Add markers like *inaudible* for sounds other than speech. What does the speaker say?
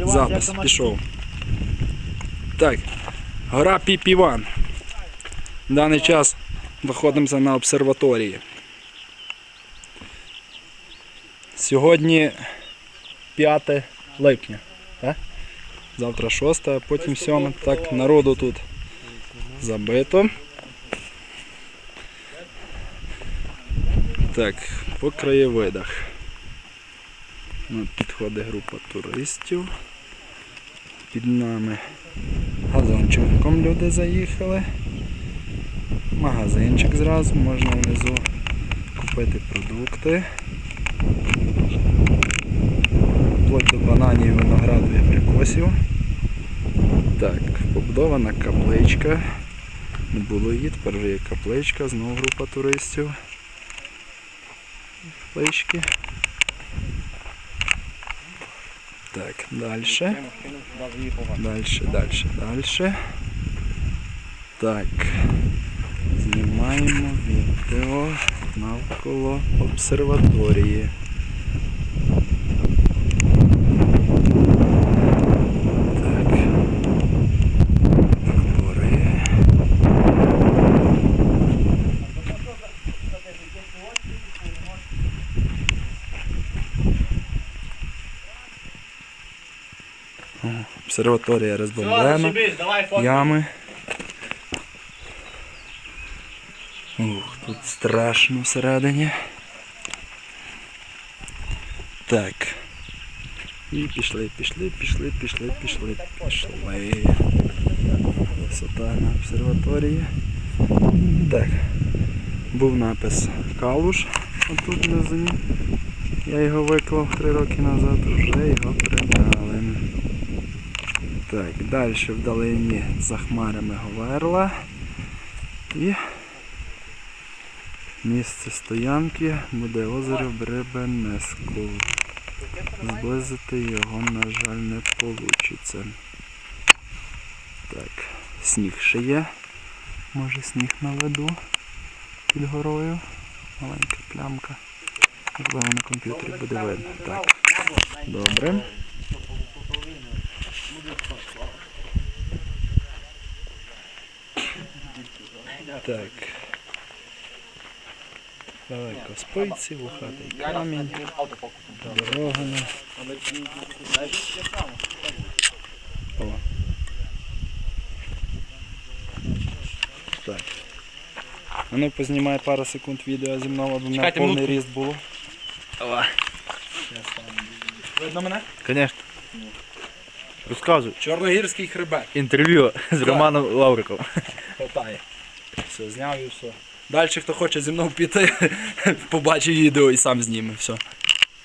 Запис пішов. Так, гора Піпіван. В даний час знаходимося на обсерваторії. Сьогодні 5 липня. Так? Завтра 6, а потім 7. Так, народу тут забито. Так, по краєвидах. Ну, підходить група туристів. Під нами газончиком люди заїхали. Магазинчик зразу, можна внизу купити продукти. Вплоть до бананів, винограду і абрикосів. Так, побудована капличка. Не було її, тепер вже є капличка, знову група туристів. Каплички. Так, далі. Дальше, дальше, дальше. Так. Знімаємо відео навколо обсерваторії. Так. Гори. О, Обсерваторія розбомблена. Ями. Ух, тут страшно всередині. Так. І пішли, пішли, пішли, пішли, пішли, пішли. Висота на обсерваторії. Так. Був напис Калуш отут внизу. Я його виклав три роки назад, вже його прибрали. Так, далі вдалині за хмарами Говерла. І місце стоянки буде озеро Бребенеску. Зблизити його, на жаль, не вийде. Так, сніг ще є. Може сніг на наведу під горою. Маленька плямка. Можливо на комп'ютері буде видно. Так. Добре. Так. Далеко спиці, вухатий камінь, дорога. О. Так. А ну познімай пару секунд відео зі мною, аби в мене Чекайте повний минутку. ріст було. Видно мене? Конечно. Розказуй. Чорногірський хребет. Інтерв'ю з Романом Лавриком. Хватає. Все, зняв і все. Далі, хто хоче зі мною піти, *laughs* побачить відео і сам зніме. Все.